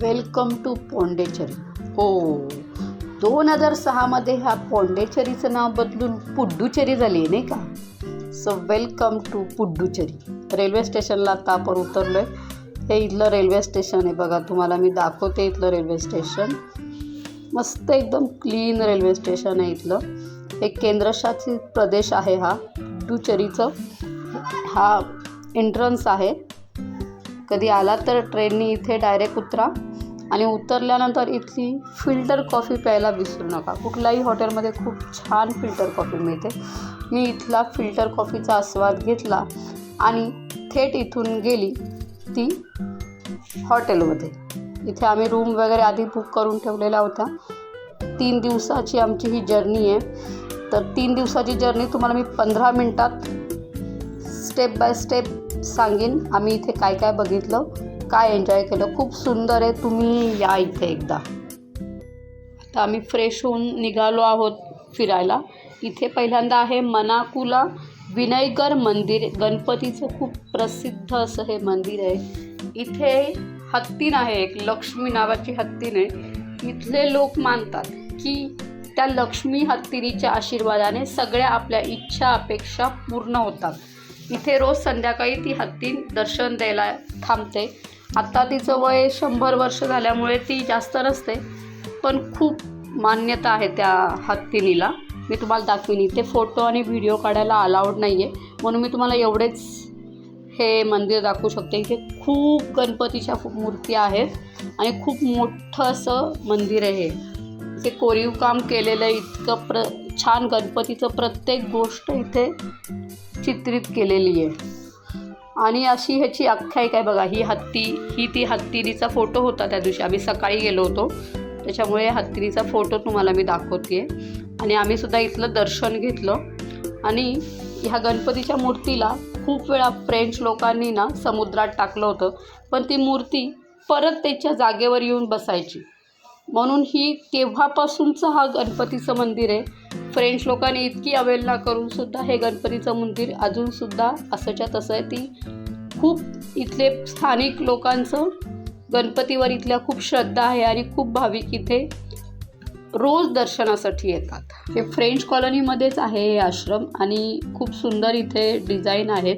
Welcome to Pondicherry. हो. दोन हजार सहामध्ये ह्या पोंडेचेरीचं नाव बदलून पुड्डुचेरी झाली आहे नाही का? So welcome to Puducherry. Railway स्टेशनला आता आपण उतरलो आहे हे इथलं रेल्वे स्टेशन आहे बघा तुम्हाला मी दाखवते इथलं रेल्वे स्टेशन. मस्त एकदम क्लीन रेल्वे स्टेशन आहे इथलं. एक केंद्रशासित प्रदेश आहे हा पुड्डुचेरीचं. हा एंट्रन्स आहे. कधी आला तर ट्रेननी इथे डायरेक्ट उतरा. आणि उतरल्यानंतर इथली फिल्टर कॉफी प्यायला विसरू नका. कुठल्याही हॉटेलमध्ये खूप छान फिल्टर कॉफी मिळते. मी इथला फिल्टर कॉफीचा आस्वाद घेतला आणि थेट इथून गेली ती हॉटेलमध्ये. इथे आम्ही रूम वगैरे आधी बुक करून ठेवलेल्या होत्या. तीन दिवसाची आमची ही जर्नी आहे. तर तीन दिवसाची जर्नी तुम्हाला मी पंधरा मिनटात स्टेप बाय स्टेप सांगेन. आम्ही इथे काय काय बघितलं काय एन्जॉय केलं. खूप सुंदर आहे. तुम्ही या इथे एकदा. आता आम्ही फ्रेश होऊन निघालो आहोत फिरायला. इथे पहिल्यांदा आहे मनाकुला विनयगर मंदिर. गणपतीचं खूप प्रसिद्ध असं हे मंदिर आहे. इथे हत्तीन आहे एक लक्ष्मी नावाची हत्तीन आहे. इथले लोक मानतात की त्या लक्ष्मी हत्तीनीच्या आशीर्वादाने सगळ्या आपल्या इच्छा अपेक्षा पूर्ण होतात. इथे रोज संध्याकाळी ती हत्ती दर्शन द्यायला थांबते. आत्ता तिचं वय शंभर वर्ष झाल्यामुळे ती जास्त नसते पण खूप मान्यता आहे त्या हत्तीनीला. मी तुम्हाला दाखवीन इथे फोटो आणि व्हिडिओ काढायला अलाउड नाही आहे म्हणून मी तुम्हाला एवढेच हे मंदिर दाखवू शकते. इथे खूप गणपतीच्या खूप मूर्ती आहेत आणि खूप मोठं असं मंदिर आहे हे. इथे कोरीव काम केलेलं इतकं प्र छान गणपतीचं प्रत्येक गोष्ट इथे चित्रित केलेली आहे. आणि अशी ह्याची आख्यायिका आहे बघा ही हत्ती ही ती हत्तीनीचा फोटो होता त्या दिवशी. आम्ही सकाळी गेलो होतो. त्याच्यामुळे हत्तीनीचा फोटो तुम्हाला मी दाखवते. आणि आम्ही सुद्धा इथलं दर्शन घेतलं. आणि ह्या गणपतीच्या मूर्तीला खूप वेळा फ्रेंच लोकांनी ना समुद्रात टाकलं होतं. पण ती मूर्ती परत त्याच्या जागेवर येऊन बसायची. म्हणून ही तेव्हापासूनचं हा गणपतीचं मंदिर आहे. फ्रेंच लोकांनी इतकी अवहेलना करूनसुद्धा हे गणपतीचं मंदिर अजूनसुद्धा असंच्या तसं आहे. ती खूप इथले स्थानिक लोकांचं गणपतीवर इथल्या खूप श्रद्धा आहे आणि खूप भाविक इथे रोज दर्शनासाठी येतात. हे फ्रेंच कॉलनीमध्येच आहे हे आश्रम आणि खूप सुंदर इथे डिझाईन आहेत.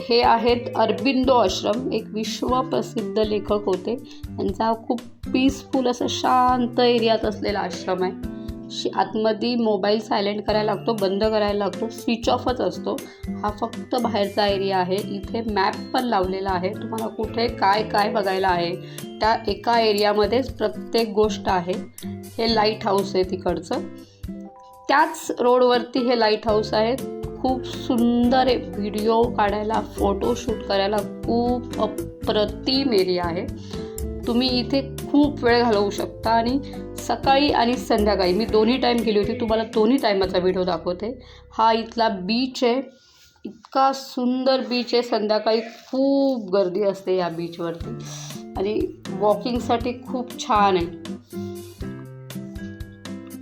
हे आहेत अरबिंदो आश्रम. एक विश्वप्रसिद्ध लेखक होते. त्यांचा खूप पीसफुल असं शांत एरियात असलेला आश्रम आहे. शी आतमध्ये मोबाईल सायलेंट करायला लागतो बंद करायला लागतो स्विच ऑफच असतो. हा फक्त बाहेरचा एरिया आहे. इथे मॅप पण लावलेला आहे. तुम्हाला कुठे काय काय बघायला आहे त्या एका एरियामध्येच प्रत्येक गोष्ट आहे. हे लाइट हाऊस आहे तिकडचं. त्याच रोडवरती हे लाइट हाऊस आहे. खूप सुंदर आहे. व्हिडिओ काढायला फोटोशूट करायला खूप अप्रतिम एरिया आहे. तुम्ही इथे खूप वेळ घालवू शकता आणि सकाळी आणि संध्याकाळी. मी दोन्ही टाईम गेली होती. तुम्हाला दोन्ही टाईमाचा व्हिडिओ दाखवते. हा इथला बीच आहे. इतका सुंदर बीच आहे. संध्याकाळी खूप गर्दी असते या बीचवरती आणि वॉकिंगसाठी खूप छान आहे.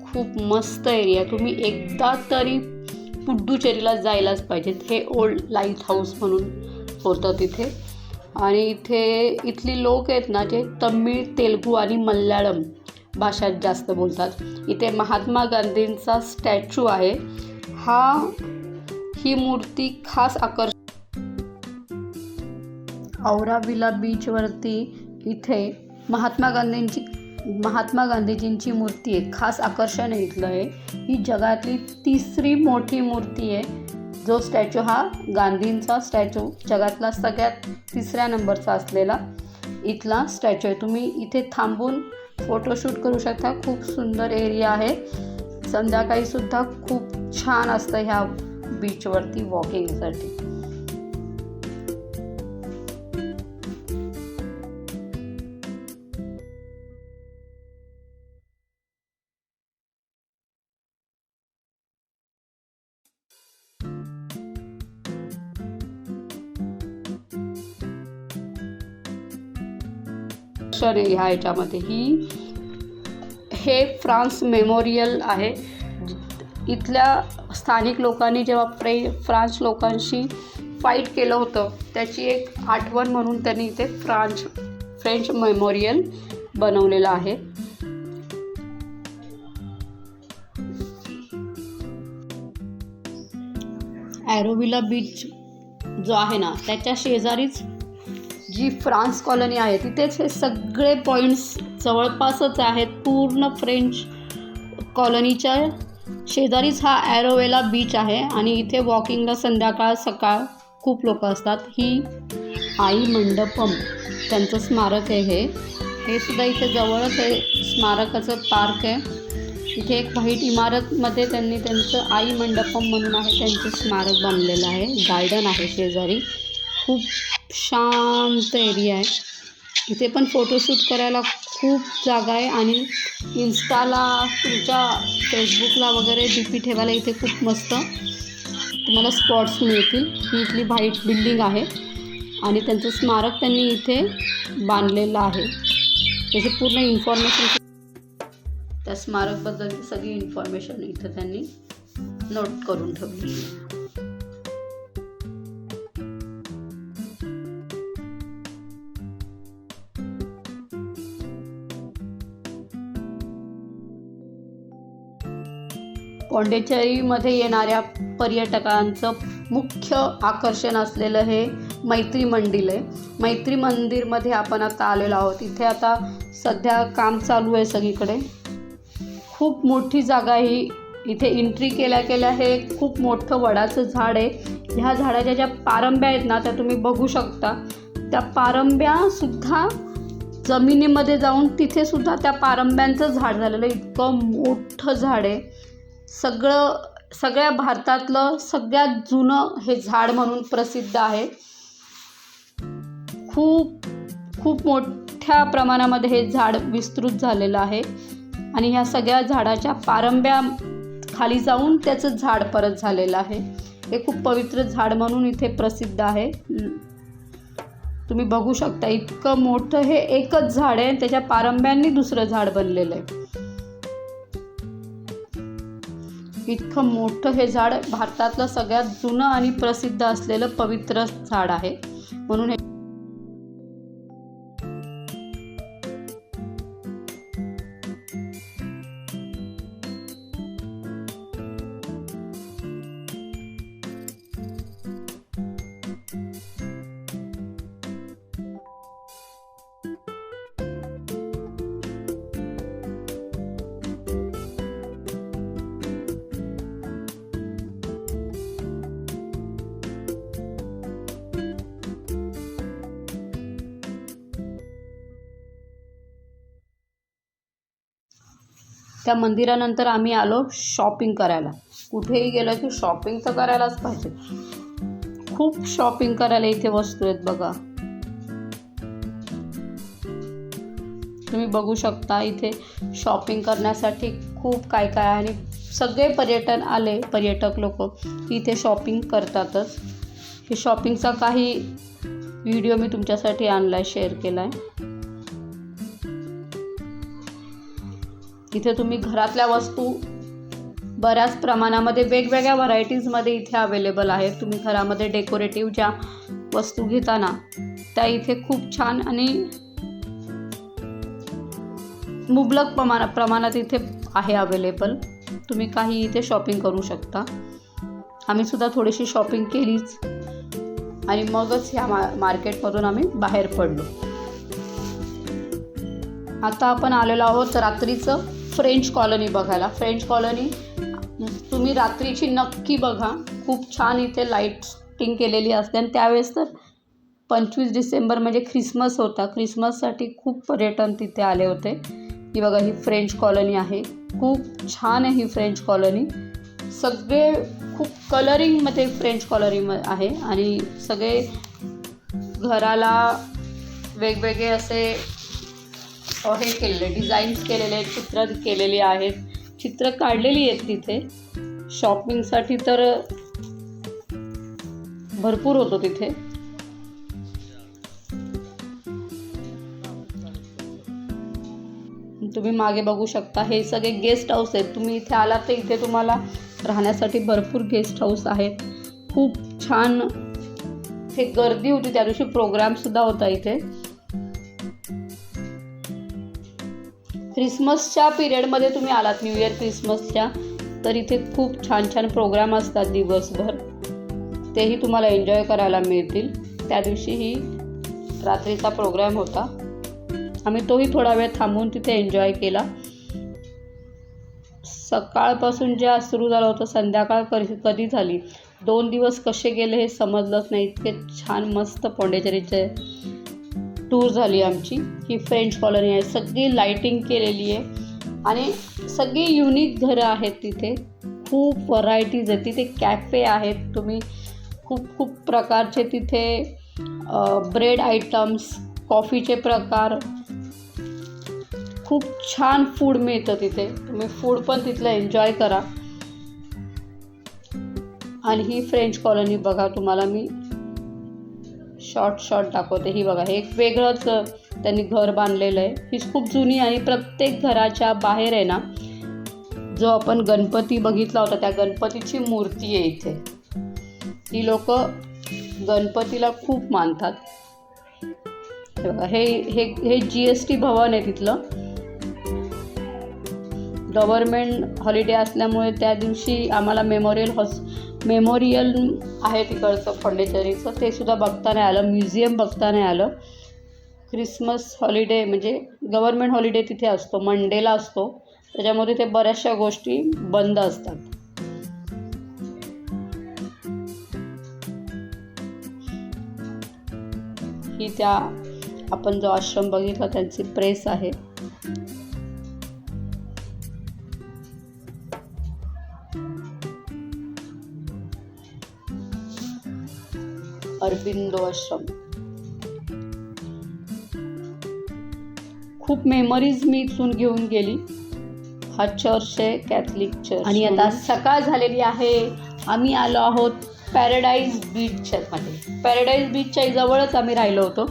खूप मस्त एरिया तुम्ही एकदा तरी पुड्डुचेरीला जायलाच पाहिजेत. हे ओल्ड लाइट हाऊस म्हणून होतं तिथे. आणि इथे इथली लोक आहेत ना जे तमिळ तेलगू आणि मल्याळम भाषात जास्त बोलतात. इथे महात्मा गांधींचा स्टॅच्यू आहे. हा ही मूर्ती खास आकर्ष औराविला बीचवरती इथे महात्मा गांधींची महात्मा गांधीजींची मूर्ती आहे खास आकर्षण इथलं आहे ही जगातली तिसरी मोठी मूर्ती आहे. जो स्टॅच्यू हा गांधींचा स्टॅच्यू जगातला सगळ्यात तिसऱ्या नंबरचा असलेला इथला स्टॅच्यू आहे. तुम्ही इथे थांबून फोटोशूट करू शकता. खूप सुंदर एरिया आहे. संध्याकाळीसुद्धा खूप छान असतं ह्या बीचवरती वॉकिंगसाठी अक्षर आहे ह्या ह्याच्यामध्ये ही हे फ्रान्स मेमोरियल आहे. इथल्या स्थानिक लोकांनी जेव्हा फ्रे फ्रान्स लोकांशी फाईट केलं होतं त्याची एक आठवण म्हणून त्यांनी इथे फ्रान्स फ्रेंच मेमोरियल बनवलेलं आहे. ॲरोविला बीच जो आहे ना त्याच्या शेजारीच जी फ्रान्स कॉलनी आहे तिथेच हे सगळे पॉईंट्स जवळपासच आहेत. पूर्ण फ्रेंच कॉलनीच्या शेजारीच हा ॲरोवेला बीच आहे आणि इथे वॉकिंगला संध्याकाळ सकाळ खूप लोक असतात. ही आई मंडपम त्यांचं स्मारक आहे हे. हे सुद्धा इथे जवळच आहे स्मारकाचं पार्क आहे. इथे एक व्हाईट इमारतमध्ये त्यांनी त्यांचं आई मंडपम म्हणून आहे त्यांचं स्मारक बांधलेलं आहे. गार्डन आहे शेजारी. खूप शांत एरिया आहे. इथे पण फोटोशूट करायला खूप जागा आहे आणि इन्स्टाला तुमच्या फेसबुकला वगैरे डी पी ठेवायला इथे खूप मस्त तुम्हाला स्पॉट्स मिळतील. ही इथली व्हाईट बिल्डिंग आहे आणि त्यांचं स्मारक त्यांनी इथे बांधलेलं आहे. त्याची पूर्ण इन्फॉर्मेशन त्या स्मारकबद्दलची सगळी इन्फॉर्मेशन इथं त्यांनी नोट करून ठेवली. पॉंडेचेरीमध्ये येणाऱ्या पर्यटकांचं मुख्य आकर्षण असलेलं हे मैत्री मंदिर आहे. मैत्री मंदिरमध्ये आपण आता आलेलो आहोत. इथे आता सध्या काम चालू आहे सगळीकडे. खूप मोठी जागा ही. इथे एंट्री केल्या केल्या हे खूप मोठं वडाचं झाड आहे. ह्या झाडाच्या ज्या पारंब्या आहेत ना त्या तुम्ही बघू शकता. त्या पारंब्यासुद्धा जमिनीमध्ये जाऊन तिथेसुद्धा त्या पारंब्यांचं झाड झालेलं इतकं मोठं झाड आहे. सगळं सगळ्या भारतातलं सगळ्यात जुनं हे झाड म्हणून प्रसिद्ध आहे. खूप खूप मोठ्या प्रमाणामध्ये हे झाड विस्तृत झालेलं आहे. आणि ह्या सगळ्या झाडाच्या पारंब्या खाली जाऊन त्याचं झाड परत झालेलं आहे. हे खूप पवित्र झाड म्हणून इथे प्रसिद्ध आहे. तुम्ही बघू शकता इतकं मोठं हे एकच झाड आहे त्याच्या पारंब्यांनी दुसरं झाड बनलेलं आहे. इतकं मोठं हे झाड भारतातलं सगळ्यात जुनं आणि प्रसिद्ध असलेलं पवित्र झाड आहे. म्हणून हे त्या मंदिरानंतर आम्ही आलो शॉपिंग करायला. कुठेही गेलं की शॉपिंग तर करायलाच पाहिजे. खूप शॉपिंग करायला इथे वस्तू आहेत बघा. तुम्ही बघू शकता इथे शॉपिंग करण्यासाठी खूप काय काय आणि सगळे पर्यटन आले पर्यटक लोक की इथे शॉपिंग करतातच. हे शॉपिंगचा काही व्हिडिओ मी तुमच्यासाठी आणला आहे शेअर केला आहे इथे तुम्ही घरातल्या वस्तू बऱ्याच प्रमाणामध्ये वेगवेगळ्या व्हरायटीजमध्ये इथे अवेलेबल आहेत. तुम्ही घरामध्ये डेकोरेटिव्ह ज्या वस्तू घेताना त्या इथे खूप छान आणि मुबलक प्रमाणा प्रमाणात इथे आहे अवेलेबल तुम्ही काही इथे शॉपिंग करू शकता. आम्ही सुद्धा थोडीशी शॉपिंग केलीच. आणि मगच ह्या मा मार्केटमधून आम्ही बाहेर पडलो. आता आपण आलेलो आहोत रात्रीचं. फ्रेंच कॉलनी बघायला. फ्रेंच कॉलनी तुम्ही रात्रीची नक्की बघा. खूप छान इथे लाईटिंग केलेली असते. आणि त्यावेळेस तर पंचवीस डिसेंबर म्हणजे ख्रिसमस होता. ख्रिसमससाठी खूप पर्यटन तिथे आले होते. ही बघा ही फ्रेंच कॉलनी आहे. खूप छान आहे ही फ्रेंच कॉलनी सगळे खूप कलरिंगमध्ये फ्रेंच कॉलनी म आहे. आणि सगळे घराला वेगवेगळे असे हे केलेले डिझाईन्स केलेले आहेत चित्र केलेली आहेत. चित्र काढलेली आहेत तिथे. शॉपिंगसाठी तर भरपूर होतो तिथे. तुम्ही मागे बघू शकता हे सगळे गेस्ट हाऊस आहेत. तुम्ही इथे आलात तर इथे तुम्हाला राहण्यासाठी भरपूर गेस्ट हाऊस आहेत. खूप छान हे गर्दी होती त्या दिवशी प्रोग्रामसुद्धा होता इथे. क्रिसमसच्या पिरियडमध्ये तुम्ही आलात न्यू इयर क्रिसमसच्या तर इथे खूप छान छान प्रोग्राम असतात दिवसभर. तेही तुम्हाला एन्जॉय करायला मिळतील. त्या दिवशीही रात्रीचा प्रोग्राम होता. आम्ही तोही थोडा वेळ थांबून तिथे एन्जॉय केला. सकाळपासून ज्या सुरू झालं होतं संध्याकाळ कधी कधी झाली? दोन दिवस कसे गेले हे समजलंच नाही. इतके छान मस्त पोंडेचेरीचे टूर झाली आमची. ही फ्रेंच कॉलनी आहे. सगळी लाईटिंग केलेली आहे. आणि सगळी युनिक घरं आहेत तिथे. खूप व्हरायटीज आहेत. तिथे कॅफे आहेत. तुम्ही खूप खूप प्रकारचे तिथे ब्रेड आयटम्स कॉफीचे प्रकार. खूप छान फूड मिळतं तिथे. तुम्ही फूड पण तिथलं एन्जॉय करा. आणि ही फ्रेंच कॉलनी बघा तुम्हाला मी. शॉर्ट शॉर्ट दाखवते. ही बघा हे एक वेगळंच त्यांनी घर बांधलेलं आहे. ही खूप जुनी आणि प्रत्येक घराच्या बाहेर आहे ना जो आपण गणपती बघितला होता त्या गणपतीची मूर्ती आहे इथे. ही लोक गणपतीला खूप मानतात. हे हे हे हे जी एस टी भवन आहे तिथलं. गव्हर्मेंट हॉलिडे असल्यामुळे त्या दिवशी आम्हाला मेमोरियल हॉस मेमोरियल आहे तिकडचं फंडेचरीचं ते सुद्धा बघता नाही आलं. म्युझियम बघता नाही आलं. क्रिसमस हॉलिडे म्हणजे गव्हर्मेंट हॉलिडे तिथे असतो. मंडेला असतो. त्याच्यामध्ये ते बऱ्याचशा गोष्टी बंद असतात. ही त्या आपण जो आश्रम बघितला त्यांची प्रेस आहे. अरबिंदो आश्रम. खूप मेमरीज मी इथून घेऊन गेली. हा चर्च आहे कॅथलिक चर्च आणि आता सकाळ झालेली आहे. आम्ही आलो आहोत पॅराडाईज बीचच्या मध्ये. पॅराडाईज बीचच्या जवळच आम्ही राहिलो होतो.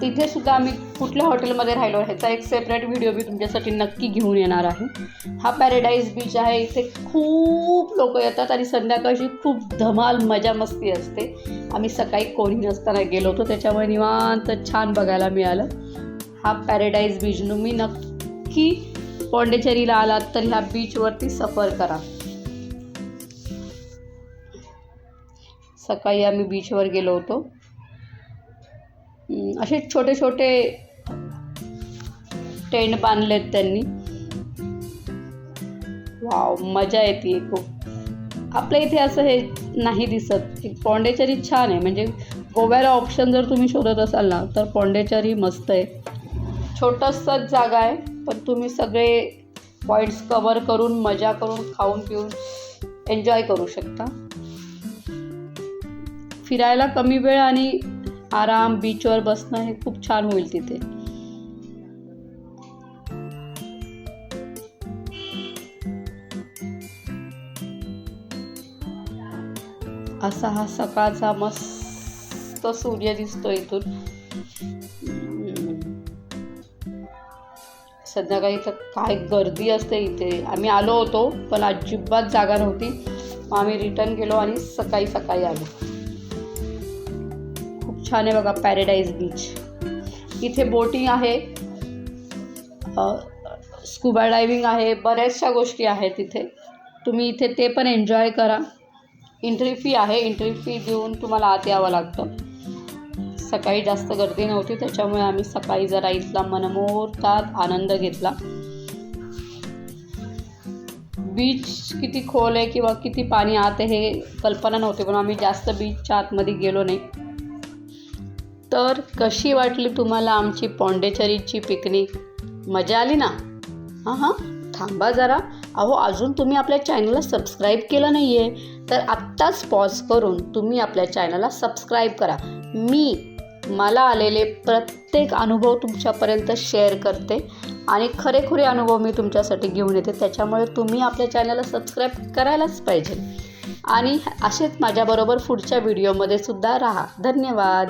तिथे सुद्धा आम्ही कुठल्या हॉटेलमध्ये राहिलो ह्याचा एक सेपरेट व्हिडिओ मी तुमच्यासाठी नक्की घेऊन येणार आहे. हा पॅराडाईज बीच आहे इथे खूप लोक येतात आणि संध्याकाळची खूप धमाल मजा मस्ती असते. आम्ही सकाळी कोणी नसताना गेलो होतो त्याच्यामुळे निवांत छान बघायला मिळालं. हा पॅराडाईज बीच तुम्ही नक्की पॉंडेचेरीला आलात तर ह्या बीचवरती सफर करा. सकाळी आम्ही बीचवर गेलो होतो. असे छोटे छोटे टेंट बांधलेत त्यांनी. वाव मजा येते खूप. आपल्या इथे असं हे नाही दिसत. पॉंडेचरी छान आहे. म्हणजे गोव्याला ऑप्शन जर तुम्ही शोधत असाल ना तर पॉंडेचेरी मस्त आहे. छोटंसंच जागा आहे पण तुम्ही सगळे पॉईंट्स कवर करून मजा करून खाऊन पिऊन एन्जॉय करू शकता. फिरायला कमी वेळ आणि आराम बीचवर बसणं हे खूप छान होईल तिथे. असा हा सकाळचा मस्त सूर्य दिसतो इथून. संध्याकाळी तर काय गर्दी असते इथे. आम्ही आलो होतो पण अजिबात जागा नव्हती. मग आम्ही रिटर्न गेलो आणि सकाळी सकाळी आलो. छान आहे बघा पॅरेडाईज बीच इथे बोटिंग आहे. स्कुबा डायविंग आहे बऱ्याचशा गोष्टी आहेत तिथे तुम्ही इथे ते पण एन्जॉय करा. एंट्री फी आहे एंट्री फी देऊन तुम्हाला आत यावं लागतं. सकाळी जास्त गर्दी नव्हती त्याच्यामुळे आम्ही सकाळी जरा इथला मनमोहतात आनंद घेतला. बीच किती खोल आहे किंवा किती पाणी आत आहे हे कल्पना नव्हती पण आम्ही जास्त बीचच्या आतमध्ये गेलो नाही. तर कशी वाटली तुम्हाला आमची पॉंडेचरीची पिकनिक? मजा आली ना? हां हां. थांबा जरा. अहो अजून तुम्ही आपल्या चॅनलला सबस्क्राईब केलं नाही आहे तर आत्ताच पॉज करून तुम्ही आपल्या चॅनलला सबस्क्राईब करा. मी मला आलेले प्रत्येक अनुभव तुमच्यापर्यंत शेअर करते आणि खरेखुरे अनुभव मी तुमच्यासाठी घेऊन येते. त्याच्यामुळे तुम्ही आपल्या चॅनलला सबस्क्राईब करायलाच पाहिजे. आणि असेच माझ्याबरोबर पुढच्या व्हिडिओमध्ये सुद्धा राहा. धन्यवाद.